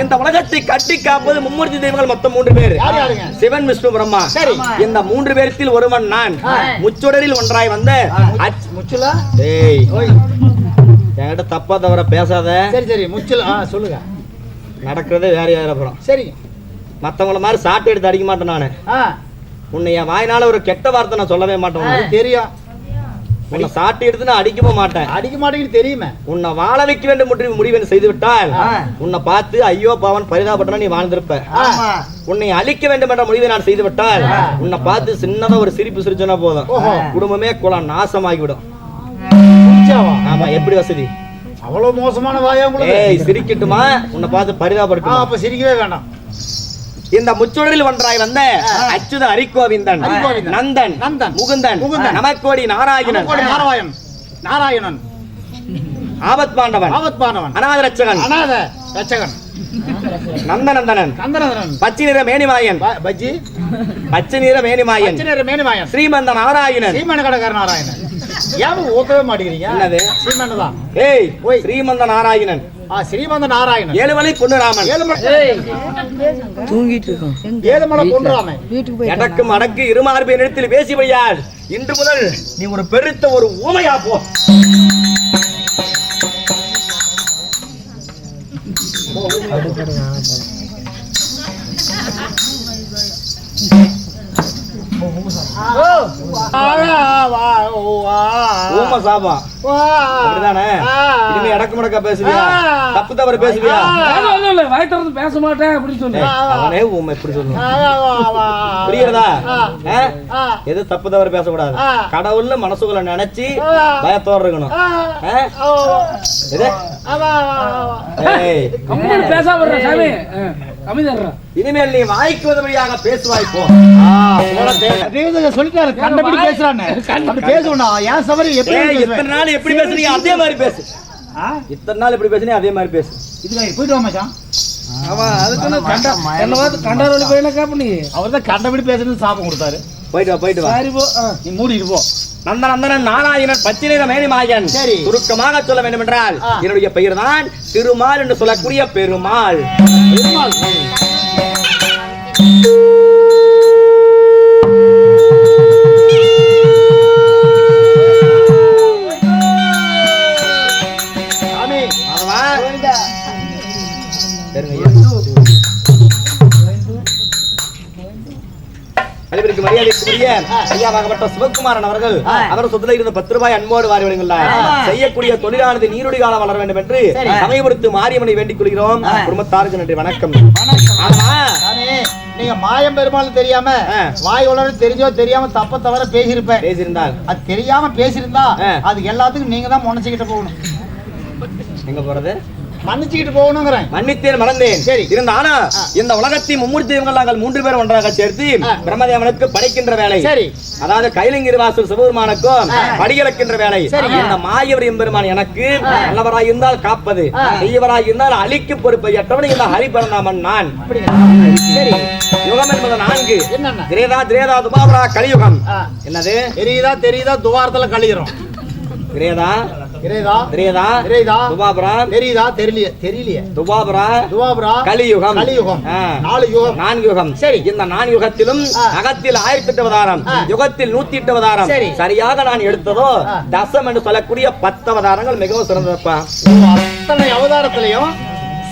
இந்த உலகத்தை கட்டி காப்பது மும்மூர்த்தி தெய்வங்கள் மொத்தம் மூன்று பேர். யார் யாருங்க? சிவன் விஷ்ணு பிரம்மா. சரி. இந்த மூன்று பேரத்தில் ஒருவன் நான். முச்சுடரில் ஒன்றாய் வந்த முச்சுலா? என்கிட்ட தப்பா தவிர பேசாத. சரி சரி. முச்சுலா. சொல்லுங்க. நடக்கிறதே வேற யார் அப்புறம் சரி. மத்தவங்கள மாதிரி சாட்டை எடுத்து அடிக்க மாட்டேன் நானு. உன்னை என் வாயினால ஒரு கெட்ட வார்த்தை நான் சொல்லவே மாட்டேன் தெரியும். உன்னை சாட்டி எடுத்து நான் அடிக்கவும் மாட்டேன். அடிக்க மாட்டேங்குது தெரியுமே. உன்னை வாழ வைக்க வேண்டும் முடிவு முடிவு செய்து விட்டால். உன்னை பார்த்து ஐயோ பாவன் பரிதாபப்பட்டனா நீ வாழ்ந்திருப்ப. உன்னை அழிக்க வேண்டும் என்ற முடிவை நான் செய்து விட்டால் உன்னை பார்த்து சின்னதா ஒரு சிரிப்பு சிரிச்சோன்னா போதும். குடும்பமே குலம் நாசமாகிவிடும். ஆமா எப்படி வசதி? அவ்வளவு மோசமான வாயா உங்களுக்கு? சிரிக்கட்டுமா? உன்னை பார்த்து ஆ, பரிதாபப்படட்டுமா அப்ப சிரிக்கவே வேண்டாம். இந்த முச்சுடரில் ஒன்றாய் வந்த அச்சுத ஹரிகோவிந்தன். நந்தன் நந்தன். முகுந்தன். நமக்கோடி நாராயணன். கோடி நாராயணன். நாராயணன். ஆபத் பாண்டவன். ஆபத் பாண்டவன். அநாத ரட்சகன் அநாத ரச்சகன் நந்தநந்தனன். பச்சை நிற மேனிமாயன். பஜ்ஜி. பச்சை நிற மேனிமாயன். பச்சை மேனிமாயன். ஸ்ரீமந்த நாராயணன். சீமான கடைக்கார நாராயணன். ஏன் ஊத்தவே மாட்டேங்கிறீங்க? என்னது? சீமான தான் ஏய். ஸ்ரீமந்த நாராயணன். ஸ்ரீமந்த நாராயணன். ஏழுமலை பொன்னுராமன். ஏழுமலை தூங்கிட்டு இருக்கோம். ஏழுமலை போய் எடக்கு மடக்கு இருமார்பை நிறுத்தில் பேசியபடியால் இன்று முதல் நீ ஒரு பெருத்த ஒரு ஊமையா போ. ஊம சாபா அப்படிதானே இனிமே எடக்கு மடக்கா பேசுவியா? தப்பு தவறு பேசுவியா? வாய் திறந்து பேச மாட்டேன் அப்படின்னு சொன்னேன். அவனே ஊமை இப்படி சொல்லணும் புரியுறதா? எது தப்பு தவறு பேசக்கூடாது? கடவுள்னு மனசுக்குள்ள நினைச்சு பயத்தோட இருக்கணும்? எது? பேசாம சாமி. இனிமேல் நீ வாய்க்கு வந்தபடியாக பேசுவாய் போ. சொல்லிட்டாரு கண்டபடி பேசுறான்னு. பேசணும்டா ஏன் சவரி எப்படி? இத்தனை நாள் எப்படி பேசுறீங்க? அதே மாதிரி பேசு? இத்தனை நாள் எப்படி பேசுனீங்க அதே மாதிரி பேசு. இதுக்கு போயிட்டு வா மச்சான். அவன் அதுக்குன்னு கண்டா என்ன பார்த்து கண்டார் வழி போய் கேப்ப நீ? அவர் தான் கண்டபடி பேசுறது சாபம் கொடுத்தாரு. போயிட்டு வா போயிட்டு வா. நீ மூடிட்டு போ. நந்தநந்தனன் நாராயணன் பச்சினிர மேனிமாயன் சரி. சுருக்கமாக சொல்ல வேண்டும் என்றால். என்னுடைய பெயர் தான் திருமால் என்று சொல்லக்கூடிய பெருமாள் பெருமாள் மரியாதைக்குரிய ஐயாவாகப்பட்ட சிவகுமாரன் அவர்கள் அவர் சொத்துல இருந்த பத்து ரூபாய் அன்போடு வாரி வழங்குள்ளார் செய்யக்கூடிய தொழிலானது நீருடி காலம் வளர வேண்டும் என்று சமயபுரத்து மாரியம்மனை வேண்டிக் கொள்கிறோம். குடும்பத்தாருக்கு நன்றி வணக்கம். ஆமா. நீங்க மாயம் பெருமாள் தெரியாம. வாய் உலகம் தெரிஞ்சோ தெரியாம தப்ப தவிர பேசியிருப்பேன். பேசியிருந்தால்? அது தெரியாம பேசியிருந்தா. அது எல்லாத்துக்கும் நீங்க தான் முனைச்சுக்கிட்டு போகணும். எங்க போறது? மன்னிச்சுக்கிட்டு போகணுங்கிறேன். மன்னித்தேன் மறந்தேன். சரி. இருந்தானா இந்த உலகத்தின் மும்மூர்த்தி தெய்வங்கள் நாங்கள் மூன்று பேர் ஒன்றாக சேர்த்து. பிரம்மதேவனுக்கு படைக்கின்ற வேலை. சரி. அதாவது கைலிங்கிரி வாசல் சிவபெருமானுக்கும் படிகளக்கின்ற வேலை. சரி. இந்த மாயவர் எம்பெருமான் எனக்கு நல்லவராய் இருந்தால் காப்பது. செய்யவராய் இருந்தால் அழிக்கு பொறுப்பை. ஏற்றவன் இந்த ஹரிபரநாமன் நான். சரி. யுகம் என்பது நான்கு? திரேதா திரேதா துபாபரா கலியுகம். என்னது? தெரியுதா தெரியுதா துவாரத்துல கழிகிறோம் திரேதா துபாபரா தெரியுதா? தெரியலையே. தெரியலையே. துபாபரா துவாபரா? கலியுகம். கலியுகம். நாலு யுகம். நான்கு யுகம். சரி. இந்த நான் யுகத்திலும் ஆ. அகத்தில் ஆயிரத்தி எட்டு அவதாரம் ஆ. யுகத்தில் நூத்தி எட்டு அவதாரம். சரி. சரியாக நான் எடுத்ததோ. தசம் என்று சொல்லக்கூடிய பத்து அவதாரங்கள் மிகவும் சிறந்ததப்பா. அத்தனை அவதாரத்திலையும்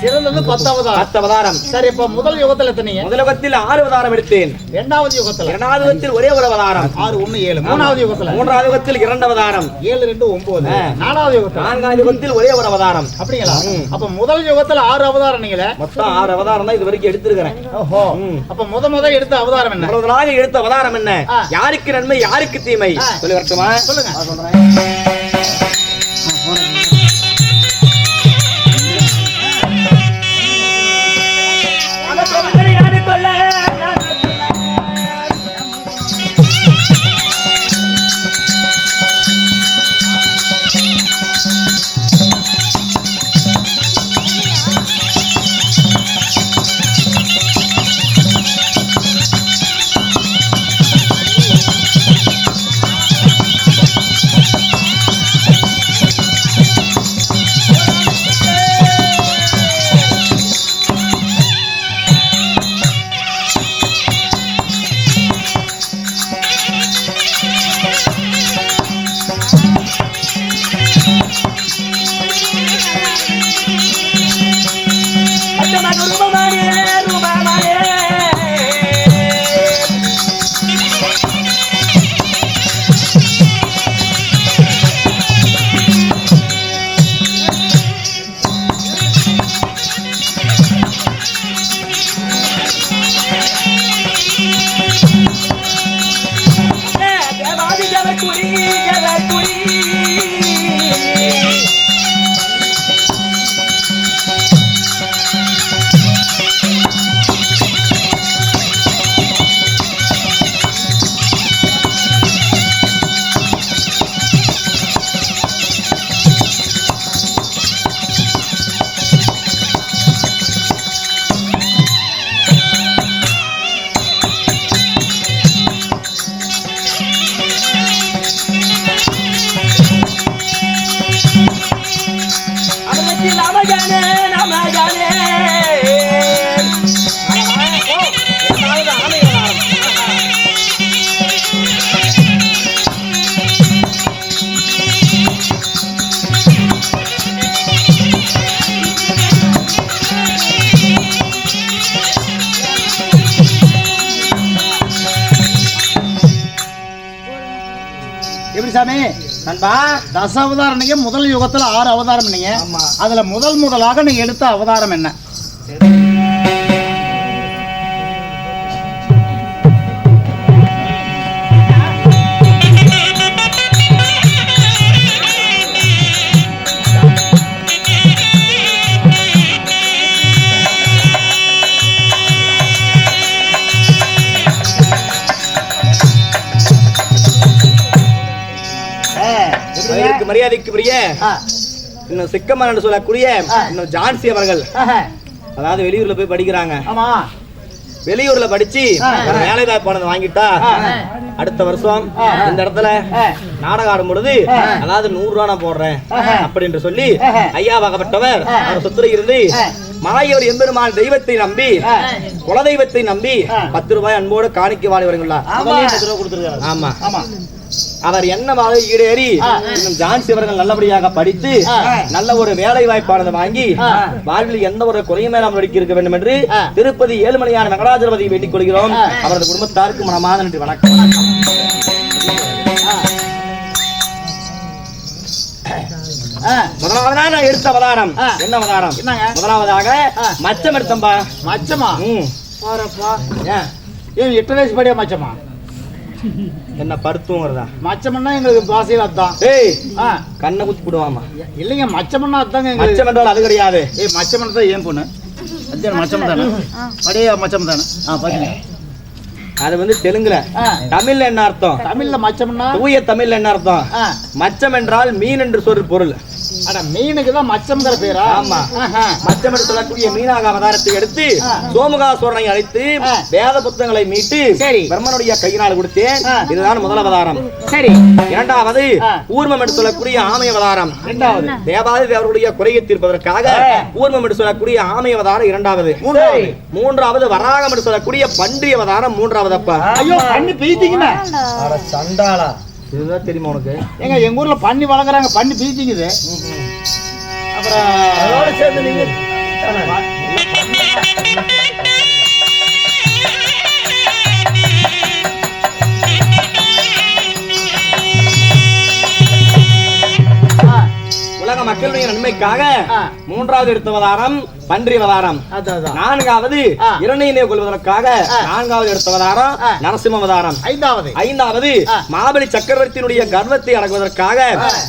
சிறந்தது பத்து அவதாரம் பத்து அவதாரம் சரி இப்ப முதல் யுகத்துல எத்தனைங்க? முதல் யுகத்தில் ஆறு அவதாரம் எடுத்தேன். இரண்டாவது யுகத்துல. இரண்டாவது யுகத்தில் ஒரே ஒரு அவதாரம். ஆறு ஒண்ணு ஏழு. மூணாவது யுகத்துல. மூன்றாவது யுகத்தில் இரண்டு அவதாரம். ஏழு ரெண்டு ஒன்பது. நாலாவது யுகத்துல. நான்காவது யுகத்தில் ஒரே ஒரு அவதாரம். அப்படிங்களா? அப்ப முதல் யுகத்துல ஆறு அவதாரம் நீங்களே. மொத்தம் ஆறு அவதாரம் தான் இது வரைக்கும் எடுத்திருக்கிறேன். ஓஹோ. அப்ப முத முத எடுத்த அவதாரம் என்ன? முதலாக எடுத்த அவதாரம் என்ன. யாருக்கு நன்மை யாருக்கு தீமை. சொல்லி வரட்டுமா? சொல்லுங்க. சாமி. நண்பா தச அவதாரம் முதல் யுகத்துல ஆறு அவதாரம் நீங்க. அதுல முதல் முதலாக நீங்க எடுத்த அவதாரம் என்ன? மரியாதைக்கு மரியாதைக்கு பிரிய இன்னும் சிக்கம்மன் என்று சொல்லக்கூடிய இன்னும் ஜான்சி அவர்கள். அதாவது வெளியூர்ல போய் படிக்கிறாங்க. ஆமா. வெளியூர்ல படிச்சு வேலை வாய்ப்பானதை வாங்கிட்டா அடுத்த வருஷம் இந்த இடத்துல நாடகம் ஆடும் பொழுது அதாவது நூறு ரூபா நான் போடுறேன் அப்படின்னு சொல்லி ஐயாவாகப்பட்டவர் அவர் சொத்துல இருந்து மாயோர் எம்பெருமான் தெய்வத்தை நம்பி குல தெய்வத்தை நம்பி பத்து ரூபாய் அன்போடு காணிக்க வாழி வருங்களா ஆமா. ஆமா. அவர் என்ன மாதிரி ஈடேறி இன்னும் ஜான்சி அவர்கள் நல்லபடியாக படித்து நல்ல ஒரு வேலை வாய்ப்பானதை வாங்கி வாழ்வில் எந்த ஒரு குறையும் மேலாம் நடிக்க இருக்க வேண்டும் என்று திருப்பதி ஏழுமலையான வெங்கடாஜலபதி வேண்டிக் கொள்கிறோம். அவரது குடும்பத்தாருக்கு மனமாத நன்றி வணக்கம். முதலாவதாக நான் எடுத்த அவதாரம். என்ன அவதாரம்? முதலாவதாக மச்சம் எடுத்தம்பா. மச்சமா? ஏன்? எட்டு வயசு படியா மச்சமா? என்ன பருத்துங்கிறதா மச்சம்னா எங்களுக்கு பாசையில் அதான். ஏய் ஆ, கண்ணை குத்தி போடுவாமா இல்லைங்க மச்சம்னா அதாங்க எங்களுக்கு. மச்சம் என்றால் அது கிடையாது. ஏய் மச்சமன் தான் ஏன் பொண்ணு. மச்சம் தானே? படியா மச்சம் தானே? ஆ பாத்தீங்க அது வந்து தெலுங்குல. தமிழ்ல என்ன அர்த்தம்? தமிழ்ல மச்சம்னா தூய தமிழ்ல என்ன அர்த்தம்? மச்சம் என்றால் மீன் என்று சொல் பொருள். அட மீனுக்கு தான் மச்சம்ங்கிற பேரா? ஆமா. மச்சம் என்று சொல்லக்கூடிய மீனாக அவதாரத்தை எடுத்து சோமுகாசுரனை அழைத்து. வேத புத்தகங்களை மீட்டு சரி. பிரம்மனுடைய கையினால் கொடுத்தேன். இதுதான் முதல் அவதாரம் சரி. இரண்டாவது. ஊர்மம் என்று சொல்லக்கூடிய ஆமை அவதாரம் ரெண்டாவது தேவாதி தேவருடைய குறையை தீர்ப்பதற்காக ஊர்மம் என்று சொல்லக்கூடிய ஆமை அவதாரம் இரண்டாவது. மூன்றாவது. மூன்றாவது வராகம் என்று சொல்லக்கூடிய பன்றி அவதாரம் மூன்றாவது அப்பா ஐயோ சண்டாளா. இதுதான் தெரியுமா உனக்கு? ஏங்க எங்க ஊர்ல பண்ணி வளர்க்குறாங்க பண்ணி பீத்திங்குது அப்புறம் சேர்ந்து நீங்க உலக மக்களுடைய நன்மைக்காக. மூன்றாவது எடுத்த அவதாரம் பன்றி அவதாரம். நான்காவது ஆ. இரணையினை கொள்வதற்காக நான்காவது எடுத்த அவதாரம். நரசிம்ம அவதாரம் ஐந்தாவது ஐந்தாவது. மாபலி சக்கரவர்த்தியினுடைய கர்வத்தை அடக்குவதற்காக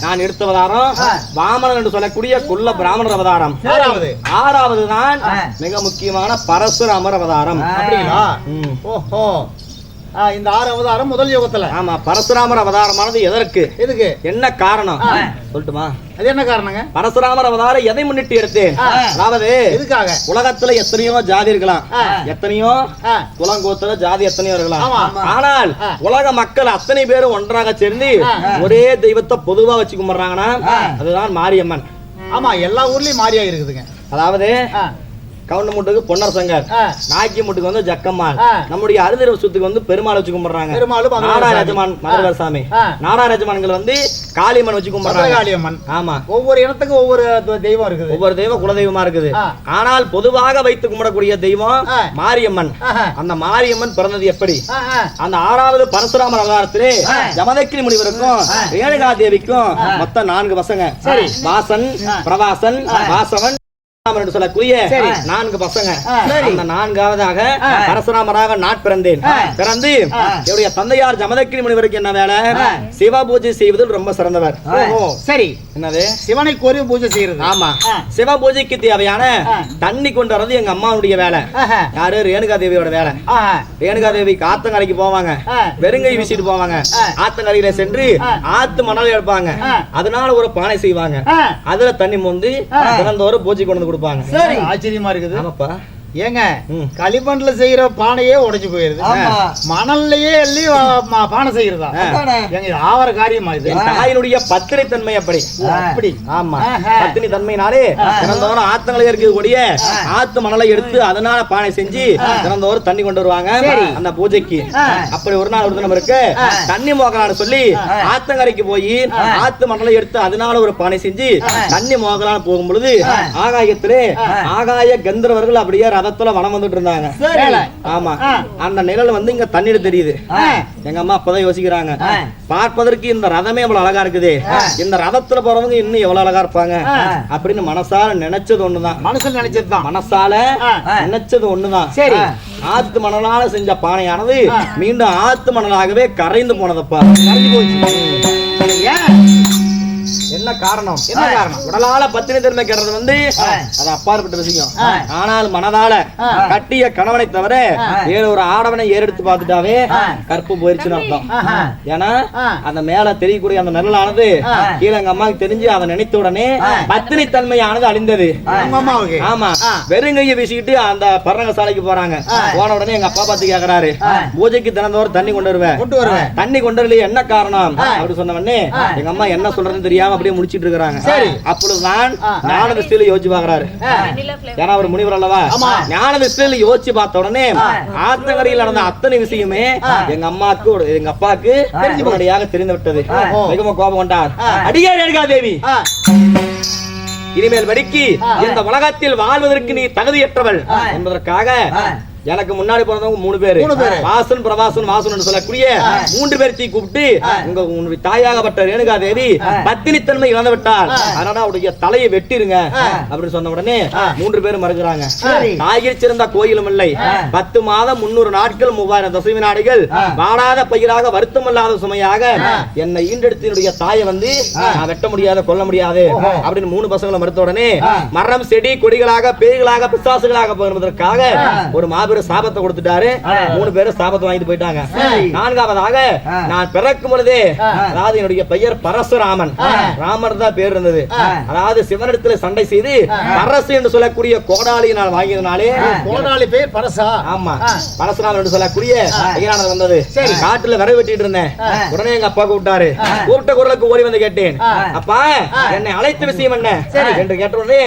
நான் எடுத்த அவதாரம் வாமனன் என்று சொல்லக்கூடிய குள்ள பிராமணர் அவதாரம் ஆறாவது தான் மிக முக்கியமான பரசுராமர் அவதாரம். ஓஹோ இந்த ஆறு அவதாரம் முதல் யுகத்துல. ஆமா பரசுராமர் அவதாரமானது எதற்கு? எதுக்கு? என்ன காரணம்? சொல்லட்டுமா? அது என்ன காரணங்க? பரசுராமர் அவதாரம் எதை முன்னிட்டு எடுத்தேன் அதாவது எதுக்காக? உலகத்துல எத்தனையோ ஜாதி இருக்கலாம். எத்தனையோ குலங்கோத்திர ஜாதி எத்தனையோ இருக்கலாம். ஆனால். உலக மக்கள் அத்தனை பேரும் ஒன்றாக சேர்ந்து ஒரே தெய்வத்தை பொதுவா வச்சு கும்பிடுறாங்கன்னா அதுதான் மாரியம்மன். ஆமா எல்லா ஊர்லயும் மாறியா இருக்குதுங்க. அதாவது கவுண்ட முட்டுக்கு பொன்னர் சங்கர். நாய்க்கு முட்டுக்கு வந்து ஜக்கம்மாள். நம்முடைய அறுதிர வருஷத்துக்கு வந்து பெருமாள் வச்சு கும்பிடுறாங்க. பெருமாளும் மதுரை நாடா சாமி. ரஜமான் மதுரை சாமி. ஆ. நாடா ரஜமான்கள் வந்து காளியம்மன் வச்சு கும்பிடுறாங்க. பத்ரகாளியம்மன் ஆமா. ஒவ்வொரு இடத்துக்கும் ஒவ்வொரு தெய்வம் இருக்குது. ஒவ்வொரு தெய்வம் குலதெய்வமா இருக்குது. ஆனால் பொதுவாக வைத்து கும்பிடக்கூடிய தெய்வம். மாரியம்மன். அந்த மாரியம்மன் பிறந்தது எப்படி? அந்த ஆறாவது பரசுராமர் அவதாரத்திலே ஜமதக்கிரி முனிவருக்கும் ரேணுகா தேவிக்கும் மொத்தம் நான்கு பசங்க சரி. வாசன் பிரவாசன் வாசவன் என்று சொல்லக்கூடிய சரி. நான்கு பசங்க. ஆ. அந்த நான்காவதாக பரசுராமராக நான் பிறந்தேன். பிறந்து என்னுடைய தந்தையார் ஜமதக்கிரி முனிவருக்கு என்ன வேலை? சிவ பூஜை செய்வதில் ரொம்ப சிறந்தவர். ஓஹோ. சரி. என்னது? சிவனை கோரி பூஜை செய்யறது. ஆமா. ஆ. சிவ பூஜைக்கு தேவையான. தண்ணி கொண்டு வர்றது எங்க அம்மாவுடைய வேலை. யாரு? ரேணுகா தேவியோட வேலை. ரேணுகா தேவி ஆத்தங்கரைக்கு போவாங்க. வெறுங்கை வீசிட்டு போவாங்க. ஆத்தங்கரையில சென்று. ஆத்து மணல் எடுப்பாங்க. அதனால ஒரு பானை செய்வாங்க. அதுல தண்ணி மொந்து தினந்தோறும் பூஜை கொண்டு கொடுப்பாங்க. சரி. ஆச்சரியமா இருக்குது. ஆமாப்பா. ஏங்க. களிமண்ல செய்யற பானையே உடைஞ்சு போயிருது. மணல்லையே எள்ளி பானை செய்யறதா? ஏங்க இது ஆவர காரியமா இது? தாயினுடைய பத்திரை தன்மை அப்படி அப்படி. ஆமா. பத்தினி தன்மையினாலே தினந்தோறும் ஆத்தங்களை இருக்கக்கூடிய ஆத்து மணலை எடுத்து அதனால பானை செஞ்சு தினந்தோறும் தண்ணி கொண்டு வருவாங்க அந்த பூஜைக்கு. அப்படி ஒரு நாள் ஒரு தினம் இருக்கு தண்ணி மோகலான்னு சொல்லி ஆத்தங்கரைக்கு போய் ஆத்து மணலை எடுத்து அதனால ஒரு பானை செஞ்சு தண்ணி மோகலான்னு போகும் பொழுது ஆகாயத்திலே ஆகாய கந்தர்வர்கள் அப்படியே ரதத்துல வனம் வந்துட்டு இருந்தாங்க. ஆமா. அந்த நிழல் வந்து இங்க தண்ணீர் தெரியுது. எங்க அம்மா அப்பதான் யோசிக்கிறாங்க. பார்ப்பதற்கு இந்த ரதமே இவ்வளவு அழகா இருக்குது. இந்த ரதத்துல போறவங்க இன்னும் எவ்வளவு அழகா இருப்பாங்க. அப்படின்னு மனசால நினைச்சது ஒண்ணுதான். மனசுல நினைச்சதுதான் மனசால. நினைச்சது ஒண்ணுதான். சரி. ஆத்து மணலால செஞ்ச பானையானது மீண்டும் ஆத்து மணலாகவே கரைந்து போனதப்பா. மறைஞ்சு போச்சு. என்ன காரணம்? என்ன காரணம்? உடலால பத்தினி தன்மை கெடுறது வந்து அது அப்பாற்பட்ட விஷயம். ஆனால் மனதால கட்டிய கணவனை தவிர வேற ஒரு ஆடவனை ஏறெடுத்து பார்த்துட்டாவே கற்பு போயிருச்சுன்னு அர்த்தம். ஏன்னா. அந்த மேல தெரியக்கூடிய அந்த நிழலானது கீழே எங்க அம்மாவுக்கு தெரிஞ்சு அதை நினைத்த உடனே பத்தினி தன்மையானது அழிந்தது. ஆமா. வெறுங்கைய வீசிக்கிட்டு அந்த பரங்க சாலைக்கு போறாங்க போன உடனே எங்க அப்பா பார்த்து கேக்குறாரு. பூஜைக்கு தினந்தோறும் தண்ணி கொண்டு வருவேன். கொண்டு வருவேன். தண்ணி கொண்டு வரலையே என்ன காரணம்? அப்படி சொன்ன உடனே எங்க அம்மா என்ன சொல்றதுன்னு தெரியாம அப்படியே முடிச்சிட்டு இருக்காங்க சரி. அப்பொழுதுதான் ஞான திருஷ்டியில யோசிச்சு பாக்குறாரு ஏன்னா அவர் முனிவர் அல்லவா? ஞான திருஷ்டியில யோசிச்சு பார்த்த உடனே ஆத்தங்கரையில் நடந்த அத்தனை விஷயமே எங்க அம்மாக்கு எங்க அப்பாக்கு தெரிஞ்சபடியாக தெரிந்து விட்டது. மிகவும் கோபம் கொண்டார். அடியார் ரேணுகா தேவி. இனிமேல் வடிக்கு. இந்த உலகத்தில் வாழ்வதற்கு நீ தகுதியற்றவள் என்பதற்காக எனக்கு முன்னாடி பிறந்தவங்க மூணு பேரு. வாசன் பிரபாசன் வாசன் சொல்லக்கூடிய மூன்று பேர்த்தி கூப்பிட்டு உங்க உன்னுடைய தாயாகப்பட்ட ரேணுகா தேவி பத்தினித்தன்மை இழந்து விட்டால் அதனால அவருடைய தலையை வெட்டிருங்க அப்படின்னு சொன்ன உடனே மூன்று பேரும் மறைஞ்சுறாங்க. தாயில் சிறந்த கோயிலும் இல்லை. பத்து மாதம் முன்னூறு நாட்கள் மூவாயிரம் தசை வினாடிகள் வாடாத பயிராக வருத்தமில்லாத சுமையாக என்னை ஈண்டெடுத்தினுடைய தாயை வந்து நான் வெட்ட முடியாது கொல்ல முடியாது அப்படின்னு மூணு பசங்களை மறுத்த உடனே மரம் செடி கொடிகளாக பேய்களாக பிசாசுகளாக போகிறதற்காக ஒரு மாபெரும் சாபத்தை கொடுத்துட்டாரு. மூணு பேரும் சாபத்தை வாங்கிட்டு போயிட்டாங்க. நான்காவதாக நான் பிறக்கும் பொழுதே அதாவது என்னுடைய பெயர் பரசுராமன். ராமர் தான் பேர் இருந்தது. அதாவது சிவனிடத்துல சண்டை செய்து பரசு என்று சொல்லக்கூடிய கோடாளி நான் வாங்கியதுனாலே கோடாளி பேர் பரசா? ஆமா. பரசுராமன் என்று சொல்லக்கூடிய ஐயனானது வந்தது. காட்டுல விரை வெட்டிட்டு இருந்தேன். உடனே எங்க அப்பா கூப்பிட்டாரு. கூப்பிட்ட குரலுக்கு ஓடி வந்து கேட்டேன். அப்பா என்னை அழைத்த விஷயம் என்ன? என்று கேட்ட உடனே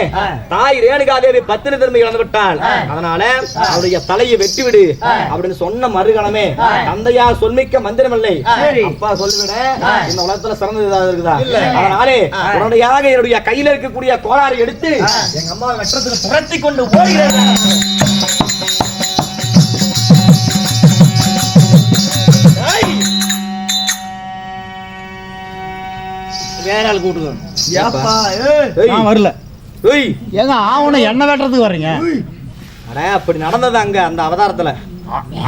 தாய் ரேணுகாதேவி பத்தினி திரும்பி இழந்து விட்டாள் அதனால அவருடைய தலையை வெட்டி விடு அப்படின்னு சொன்ன மறுகணமே தந்தையா சொல்மிக்க மந்திரம் இல்லை அப்பா சொல்லிவிட இந்த உலகத்துல சிறந்தது ஏதாவது இருக்குதா? அதனாலே உடனடியாக என்னுடைய கையில இருக்கக்கூடிய கோளாறு எடுத்து எங்க அம்மா வெட்டுறதுக்கு துரத்தி கொண்டு ஓடுகிறேன் வேற ஆள் நான் வரல. ஏய், ஏங்க ஆவணம் என்ன வெட்டுறதுக்கு வர்றீங்க? அட, அப்படி நடந்தது அங்க அந்த அவதாரத்துல?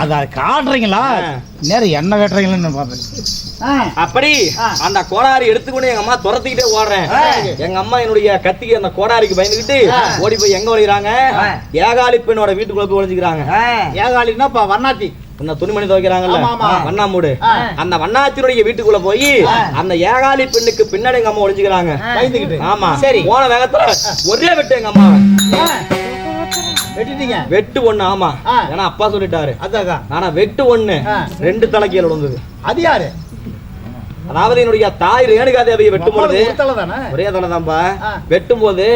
அத காட்டுறீங்களா. நேரம் என்ன வெட்டுறீங்கன்னு பார்த்தேன். அப்படி அந்த கோடாரி எடுத்துக்கொண்டு எங்க அம்மா துரத்திக்கிட்டே ஓடுறேன். எங்க அம்மா என்னுடைய கத்திக்கு அந்த கோடாரிக்கு பயந்துகிட்டு ஓடி போய் எங்க ஒளிகிறாங்க ஏகாலி பெண்ணோட வீட்டுக்குள்ள போய் ஒளிஞ்சுக்கிறாங்க. ஏகாலின்னா இப்ப வண்ணாத்தி. இந்த துணிமணி துவைக்கிறாங்கல்ல. வண்ணாமூடு. அந்த வண்ணாத்தினுடைய வீட்டுக்குள்ள போய் அந்த ஏகாலி பெண்ணுக்கு பின்னாடி எங்க அம்மா ஒளிஞ்சுக்கிறாங்க. பயந்துகிட்டு. ஆமா. சரி. போன வேகத்துல ஒரே வெட்டு எங்க அம்மா வெட்டிட்டீங்க? வெட்டு ஒண்ணு ஆமா. ஏன்னா அப்பா சொல்லிட்டாரு. அதான் ஆனா வெட்டு ஒண்ணு. ரெண்டு தலைக்கீழ விழுந்தது. அது யாரு? அதாவது என்னுடைய தாய் ரேணுகா தேவியை வெட்டும் பொழுது தானே ஒரே தலைதான்பா. வெட்டும் போது.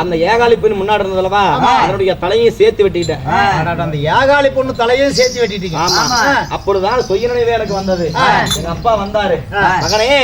அந்த ஏகாலி பெண் முன்னாடி இருந்ததுலவா? அதனுடைய தலையை சேர்த்து வெட்டிட்டேன் அந்த ஏகாலி பொண்ணு தலையும் சேர்த்து வெட்டிட்டீங்க. ஆமா. அப்பொழுதுதான் சுயநினைவே எனக்கு வந்தது. எங்க அப்பா வந்தாரு. மகனே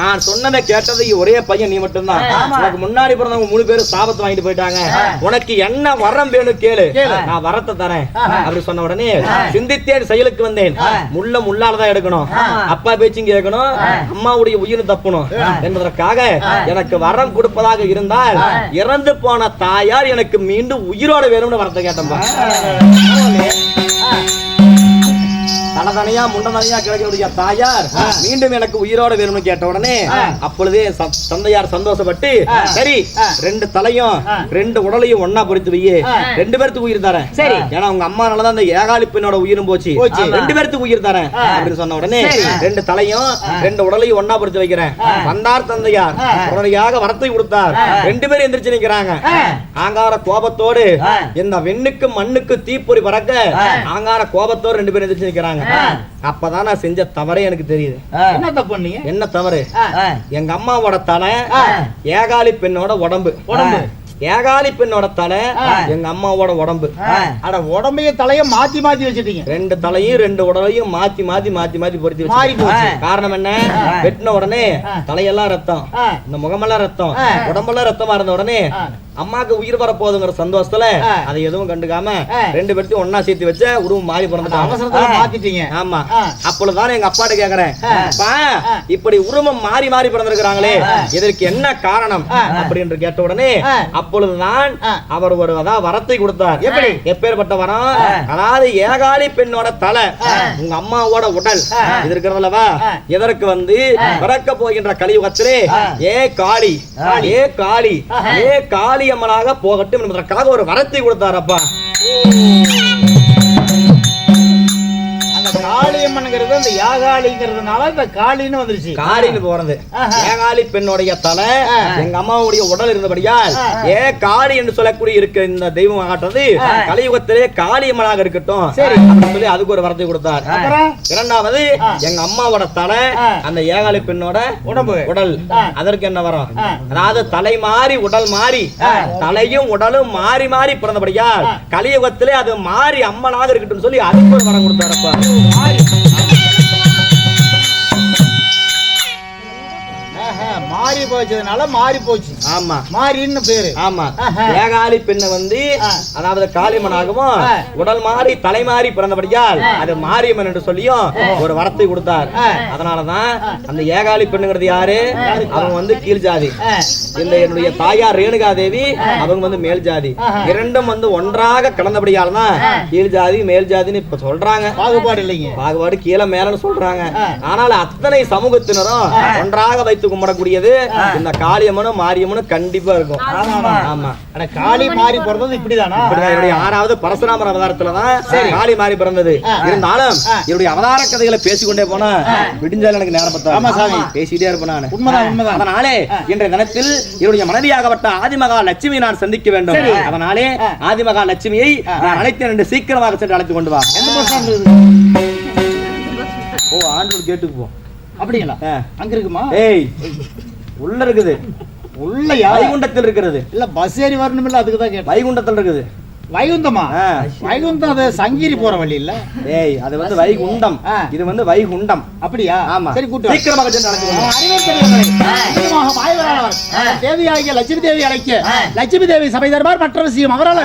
நான் சொன்னதை கேட்டது ஒரே பையன் நீ மட்டும்தான். உனக்கு முன்னாடி பிறந்தவங்க மூணு பேரும் சாபத்து வாங்கிட்டு போயிட்டாங்க. உனக்கு என்ன வரம் வேணும் கேளு. நான் வரத்தை தரேன். அப்படி சொன்ன உடனே சிந்தித்தேன் செயலுக்கு வந்தேன். முள்ள முள்ளாலதான் எடுக்கணும். அப்பா பேச்சும் கேட்கணும். அம்மாவுடைய உயிர் தப்பணும் என்பதற்காக எனக்கு வரம் கொடுப்பதாக இருந்தால் இறந்து போன தாயார் எனக்கு மீண்டும் உயிரோட வேணும்னு வரத்தை கேட்டப்பா தனதனையா முண்டதனையா கிடைக்கக்கூடிய தாயார் மீண்டும் எனக்கு உயிரோட வேணும்னு கேட்ட உடனே அப்பொழுதே தந்தையார் சந்தோஷப்பட்டு சரி ரெண்டு தலையும் ரெண்டு உடலையும் ஒண்ணா பொறுத்து வையே. ரெண்டு பேர்த்துக்கு உயிர் தரேன். சரி. ஏன்னா உங்க அம்மானாலதான் அந்த ஏகாலி பெண்ணோட உயிரும் போச்சு. ரெண்டு பேர்த்துக்கு உயிர் தரேன் அப்படின்னு சொன்ன உடனே ரெண்டு தலையும் ரெண்டு உடலையும் ஒண்ணா பொறுத்து வைக்கிறேன். வந்தார் தந்தையார். உடனடியாக வரத்தை கொடுத்தார். ரெண்டு பேரும் எந்திரிச்சு நிக்கிறாங்க. ஆங்கார கோபத்தோடு இந்த வெண்ணுக்கு மண்ணுக்கு தீப்பொறி பறக்க ஆங்கார கோபத்தோடு ரெண்டு பேரும் எந்திரிச்சு நிக்கிறாங்க. அப்பதான் நான் செஞ்ச தவறே எனக்கு தெரியுது. என்ன தப்பு பண்ணீங்க? என்ன தவறு? எங்க அம்மாவோட தலை ஏகாலி பெண்ணோட உடம்பு. உடம்பு. ஏகாலி பெண்ணோட தலை எங்க அம்மாவோட உடம்பு. அட உடம்பைய தலைய மாத்தி மாத்தி வச்சிட்டீங்க. ரெண்டு தலையும் ரெண்டு உடலையும் மாத்தி மாத்தி மாத்தி மாத்தி பொருத்தி மாறி. போச்சு. காரணம் என்ன? வெட்டின உடனே தலையெல்லாம் ரத்தம். இந்த முகமெல்லாம் ரத்தம். உடம்பெல்லாம் ரத்தமா இருந்த உடனே அம்மாக்கு உயிர் வரப்போகுதுங்கிற சந்தோஷத்துல ஆ. அதை எதுவும் கண்டுக்காம. ரெண்டு பேர்த்தையும் ஒண்ணா சேர்த்து வச்ச உருவம் மாறி அவசரத்துல மாத்திட்டீங்க ஆமா. அப்பொழுதுதான் எங்க அப்பாட்ட கேக்குறேன். அப்பா. இப்படி உருவம் மாறி மாறி பிறந்திருக்கிறாங்களே இதற்கு என்ன காரணம். அப்படின்னு கேட்ட உடனே. அப்பொழுதுதான். அவர் ஒரு அதான் வரத்தை கொடுத்தார் எப்படி? எப்பேற்பட்ட வரம் அதாவது ஏகாலி பெண்ணோட தலை உங்க அம்மாவோட உடல் இது இருக்கிறதுலவா ஆ. எதற்கு வந்து பிறக்க போகின்ற கலியுகத்திலே ஏ காளி ஏ காளி ஏ காளி மாரியம்மனாக போகட்டும் என்பதற்காக ஒரு வரத்தை கொடுத்தாரப்பா அந்த காளியம்மனுங்கிறது அந்த யாகாளிங்கிறதுனால இந்த காளின்னு வந்துருச்சு காளின்னு போறது. ஏகாலி பெண்ணுடைய தலை. எங்க அம்மாவுடைய உடல் இருந்தபடியால். ஏ காளி என்று சொல்லக்கூடிய இருக்க இந்த தெய்வம் ஆகட்டது கலியுகத்திலே காளியம்மனாக இருக்கட்டும் சரி. சொல்லி அதுக்கு ஒரு வரத்தை கொடுத்தார் இரண்டாவது. எங்க அம்மாவோட தலை. அந்த ஏகாலி பெண்ணோட உடம்பு. உடல். அதற்கு என்ன வரும். அதாவது தலை மாறி உடல் மாறி தலையும் உடலும் மாறி மாறி பிறந்தபடியால் கலியுகத்திலே அது மாறி அம்மனாக இருக்கட்டும் சொல்லி அதுக்கு ஒரு வரம் கொடுத்தாரப்பா மாறி போச்சதுனால மாறி போச்சு. ஆமா. மாறின்னு பேரு. ஆமா. ஏகாலி பெண்ணை வந்து. அதாவது காளிமனாகவும். உடல் மாறி தலை மாறி பிறந்தபடியால் அது மாரியம்மன் என்று சொல்லியும் ஒரு வரத்தை கொடுத்தார். அதனாலதான் அந்த ஏகாலி பெண்ணுங்கிறது யாரு? அவங்க வந்து கீழ் ஜாதி. இந்த என்னுடைய தாயார் ரேணுகா தேவி அவங்க வந்து மேல் ஜாதி. இரண்டும் வந்து ஒன்றாக கலந்தபடியால் தான் கீழ் ஜாதி மேல் ஜாதின்னு இப்ப சொல்றாங்க. பாகுபாடு இல்லைங்க. பாகுபாடு கீழே மேலன்னு சொல்றாங்க. ஆனால் அத்தனை சமூகத்தினரும் ஒன்றாக வைத்து கும்பிடக்கூடியது இந்த காளியம்மனும் மாரியம்மனும் கண்டிப்பா இருக்கும். ஆமா. அட காளி மாறி போறது இப்படிதானா? என்னுடைய ஆறாவது பரசுராமர் அவதாரத்துலதான் காளி மாறி பிறந்தது. இருந்தாலும் என்னுடைய அவதார கதைகளை பேசிக்கொண்டே போனா விடிஞ்சாலும் எனக்கு நேரம் ஆமா பத்தா சாமி. பேசிட்டே இருப்பேன் நானு. உண்மைதான் உண்மைதான். அதனாலே இன்றைய தினத்தில் என்னுடைய மனைவியாகப்பட்ட ஆதிமகா லட்சுமி நான் சந்திக்க வேண்டும். அதனாலே ஆதிமகா லட்சுமியை நான் அழைத்தேன் என்று சீக்கிரமாக சென்று அழைத்து கொண்டு வா. ஓ ஆண்டூர் கேட்டுக்கு போ. அப்படிங்களா. அங்க இருக்குமா? ஏய். உள்ள இருக்குது. உள்ளயா வைகுண்டத்தில் இருக்கிறது இல்ல பஸ் ஏறி வரணும் இல்ல அதுக்கு தான் கேட்டேன். வைகுண்டத்தில் இருக்குது. வைகுந்தமா. வைகுந்தம் அது சங்கீரி போற வழி இல்ல? ஏய் அது வந்து வைகுண்டம். இது வந்து வைகுண்டம். அப்படியா? ஆமா. சரி கூட்டு. சீக்கிரமாக சென்று அழைத்து கொண்டு வா. அதிகமாக வாய்வரானவர் தேவியாகிய லட்சுமி தேவி அழைக்க. லட்சுமி தேவி சபை தருவார் மற்ற விஷயம் அவரால்.